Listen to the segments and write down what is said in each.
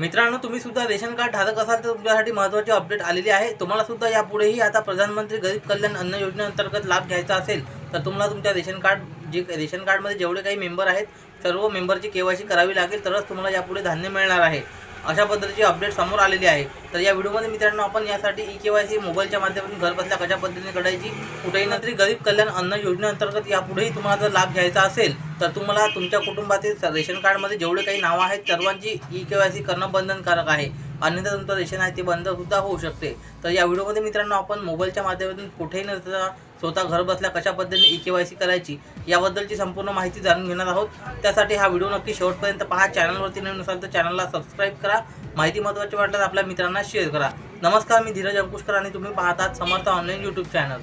मित्रांनो तुम्ही सुद्धा रेशन कार्ड धारक असाल तर तुमच्यासाठी महत्त्वाची अपडेट आलेली आहे. तुम्हाला सुद्धा यापुढेही आता प्रधानमंत्री गरीब कल्याण अन्न योजनेअंतर्गत लाभ घ्यायचा असेल तर तुम्हाला तुमच्या रेशन कार्ड जे रेशन कार्डमध्ये जेवढे काही मेंबर आहेत सर्व मेंबरची केवायसी करावी लागेल तरच तुम्हाला यापुढे धान्य मिळणार आहे. अशा पद्धतीची अपडेट समोर आलेली आहे. तर या व्हिडिओमध्ये मित्रांनो आपण यासाठी ई के वाय सी मोबाईलच्या माध्यमातून घरबसल्या कशा पद्धतीने करायची कुठेही नंतर गरीब कल्याण अन्न योजनेअंतर्गत यापुढेही तुम्हाला जर लाभ घ्यायचा असेल तर तुम्हाला तुमच्या कुटुंबातील रेशन कार्डमध्ये जेवढे काही नावं आहेत सर्वांची ई के वाय सी करणं बंधनकारक आहे. अन्यथा तुमचं रेशन आहे ते बंद सुद्धा होऊ शकते. तर या व्हिडिओमध्ये मित्रांनो आपण मोबाईलच्या माध्यमातून कुठेही न स्वतः घर बसल्या कशा पद्धतीने ई के वाय सी करायची याबद्दलची संपूर्ण माहिती जाणून घेणार आहोत. त्यासाठी हा व्हिडिओ नक्की शेवटपर्यंत पहा. चॅनलवरती नवीन असाल तर चॅनलला सबस्क्राईब करा. माहिती महत्त्वाची वाटल्यास आपल्या मित्रांना शेअर करा. नमस्कार मी धीरज अंकुशकर आणि तुम्ही पाहतात समर्थ ऑनलाईन यूट्यूब चॅनल.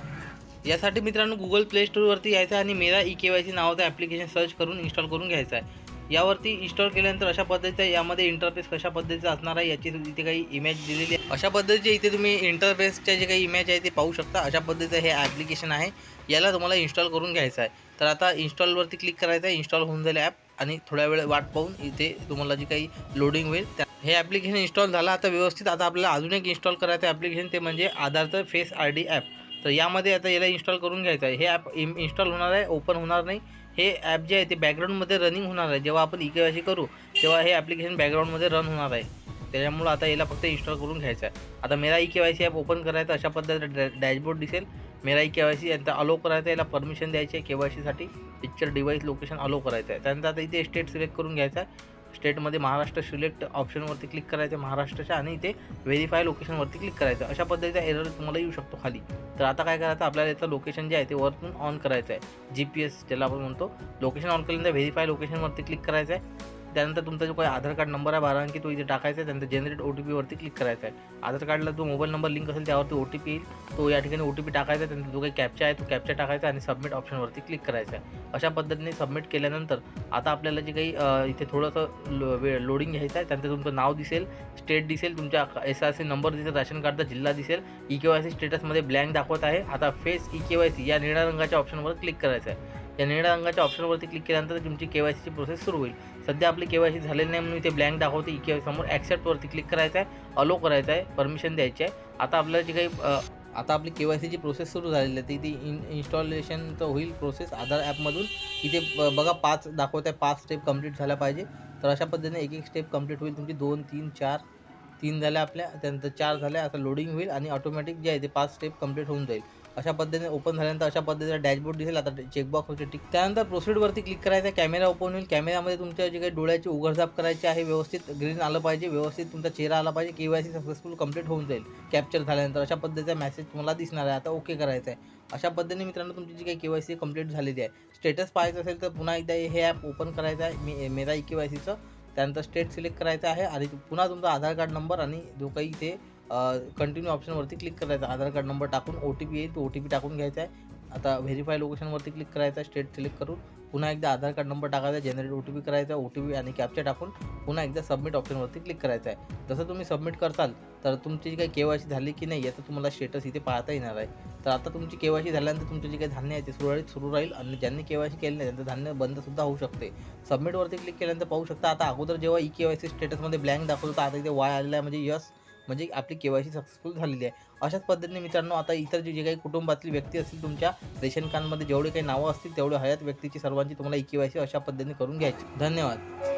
यासाठी मित्रांनो गुगल प्ले स्टोरवरती यायचं आहे आणि Mera E K Y C नावाचं ॲप्लिकेशन सर्च करून इन्स्टॉल करून घ्यायचं आहे. यावरती इन्स्टॉल केल्यानंतर अशा पद्धतीचं यामध्ये इंटरफेस कशा पद्धतीचा असणार आहे याची इथे काही इमेज दिलेली आहे. अशा पद्धतीचे इथे तुम्ही इंटरफेसच्या जे काही इमेज आहे ते पाहू शकता. अशा पद्धतीचं हे ॲप्लिकेशन आहे. याला तुम्हाला इन्स्टॉल करून घ्यायचं आहे. तर आता इन्स्टॉलवरती क्लिक करायचं आहे. इन्स्टॉल होऊन जाईल ॲप आणि थोड्या वेळ वाट पाहून इथे तुम्हाला जी काही लोडिंग होईल त्या हे ॲप्लिकेशन इन्स्टॉल झालं. आता व्यवस्थित आता आपल्याला अजून एक इन्स्टॉल करायचं ॲप्लिकेशन ते म्हणजे आधारचं फेस आय डी ॲप तर यामध्ये आता याला इन्स्टॉल करून घ्यायचं आहे. हे ॲप इन्स्टॉल होणार आहे ओपन होणार नाही. हे ॲप जे आहे ते बॅकग्राऊंडमध्ये रनिंग होणार आहे. जेव्हा आपण ई के वाय सी करू तेव्हा हे ॲप्लिकेशन बॅकग्राऊंडमध्ये रन होणार आहे. त्याच्यामुळं आता याला फक्त इन्स्टॉल करून घ्यायचं आहे. आता Mera E K Y C app open करायचं अशा पद्धतीने डॅ डॅशबोर्ड दिसेल. Mera E K Y C यांचा अलो करायचं याला परमिशन द्यायची आहे के वाय सीसाठी पिक्चर डिवाईस लोकेशन अलो करायचं आहे. त्यानंतर आता इथे स्टेट सिलेक्ट करून घ्यायचं आहे. स्टेटमध्ये महाराष्ट्र सिलेक्ट ऑप्शनवरती क्लिक करायचं आहे महाराष्ट्राच्या आणि इथे व्हेरीफाय लोकेशनवरती क्लिक करायचं. अशा पद्धतीचा एरर तुम्हाला येऊ शकतो खाली. तर आता काय करायचं आपल्याला याचं लोकेशन जे आहे ते वरतून ऑन करायचं आहे जी पी एस ज्याला आपण म्हणतो लोकेशन ऑन केल्यानंतर व्हेरीफाय लोकेशनवरती क्लिक करायचं आहे त्यानंतर तुमचा जो काही आधार कार्ड नंबर आहे बारा अंकी तो इथे टाकायचा आहे. त्यानंतर जनरेट ओ टी पीवरती क्लिक करायचा आहे. आधार कार्डला जो मोबाईल नंबर लिंक असेल त्यावरती ओ टी पी येईल. तो या ठिकाणी ओ टी पी टाकायचा आहे. त्यानंतर जो काही कॅप्चा आहे तो कॅप्चा टाकायचा आणि सबमिट ऑप्शनवरती क्लिक करायचा आहे. अशा पद्धतीने सबमिट केल्यानंतर आता आपल्याला जे काही इथे थोडंसं लो वेळ लोडिंग घ्यायचं आहे. त्यानंतर तुमचं नाव दिसेल स्टेट दिसेल तुमच्या एस आर सी नंबर दिसेल राशन कार्डचा जिल्हा दिसेल ई के वाय सी स्टेटसमध्ये ब्लँक दाखवत आहे. आता face E K Y C या निळ्या रंगाच्या ऑप्शनवर क्लिक करायचं आहे. या निळ्या रंगाच्या ऑप्शनवरती क्लिक केल्यानंतर तुमची के वाय सीची प्रोसेस सुरू होईल. सध्या आपली के वाय सी झालेली नाही म्हणून इथे ब्लँक दाखवते. ई के वाय समोर ॲक्सेप्टवरती क्लिक करायचं आहे अलो करायचं आहे परमिशन द्यायची आहे. आता आपल्याला जी काही आता आपली के वाय सीची प्रोसेस सुरू झालेली आहे. ती इन इन्स्टॉलेशन तर होईल प्रोसेस आधार ॲपमधून इथे बघा पाच दाखवत आहे पाच स्टेप कंप्लीट झाल्या पाहिजे. तर अशा पद्धतीने एक एक स्टेप कंप्लीट होईल. तुमची दोन तीन चार तीन झाल्या आपल्या. त्यानंतर चार झाल्या आता लोडिंग होईल आणि ऑटोमॅटिक जे आहे ते पाच स्टेप कंप्लीट होऊन जाईल. अशा पद्धतीने ओपन झाल्यानंतर अशा पद्धतीचा डॅशबोर्ड दिसेल. आता चेकबॉक्सवरती टिक त्यानंतर प्रोसिडवरती क्लिक करायचं. कॅमेरा ओपन होईल. कॅमेरामध्ये तुमच्या जे काही डोळ्याची उघडझाप करायची आहे व्यवस्थित ग्रीन आलं पाहिजे. व्यवस्थित तुमचा चेहरा आला पाहिजे. K Y C successful complete होऊन जाईल. कॅप्चर झाल्यानंतर अशा पद्धतीचा मेसेज तुम्हाला दिसणार आहे. आता ओके करायचं आहे अशा पद्धतीने मित्रांनो तुमची जी काही के वाय सी कंप्लीट झालेली आहे. स्टेटस पाहायचं असेल तर पुन्हा एकदा हे ॲप ओपन करायचं आहे. मी मेरा ई के वाय सीचं त्यानंतर स्टेट सिलेक्ट करायचं आहे. आणि पुन्हा तुमचा आधार कार्ड नंबर आणि जो काही इथे कंटिन्यू ऑप्शनवरती क्लिक करायचा. आधार कार्ड नंबर टाकून ओ टी पी येईल तो ओ टी पी टाकून घ्यायचा आहे. आता व्हेरीफाय लोकेशनवरती क्लिक करायचा आहे स्टेट सिलेक्ट करून. पुन्हा एकदा आधार कार्ड नंबर टाकायचा जनरेट ओ टी पी करायचा ओ टी पी आणि कॅप्चा टाकून पुन्हा एकदा सबमिट ऑप्शनवरती क्लिक करायचं आहे. जसं तुम्ही सबमिट करताल तर तुमची जी काही के वाय सी झाली की नाही याचं तुम्हाला स्टेटस इथे पाहता येणार आहे. तर आता तुमची के वाय सी झाल्यानंतर तुमचे जे काही धान्य आहे ते सुरळीत सुरू राहील आणि ज्यांनी के वाय सी केलं नाही त्यांचं धान्य बंदसुद्धा होऊ शकते. सबमिटवरती क्लिक केल्यानंतर पाहू शकता आता अगोदर जेव्हा ई के वाय सी स्टेटसमध्ये ब्लँक दाखवतो आता इथे वाय आलेला आहे म्हणजे यस म्हणजे आपली के वाय सी सक्सेसफुल झालेली आहे. अशाच पद्धतीने मित्रांनो आता इतर जे जे काही कुटुंबातील व्यक्ती असतील तुमच्या रेशन कार्डमध्ये जेवढे काही नावं असतील तेवढे हयात व्यक्तीची सर्वांची तुम्हाला ई के वाय सी अशा पद्धतीने करून घ्यायची. धन्यवाद.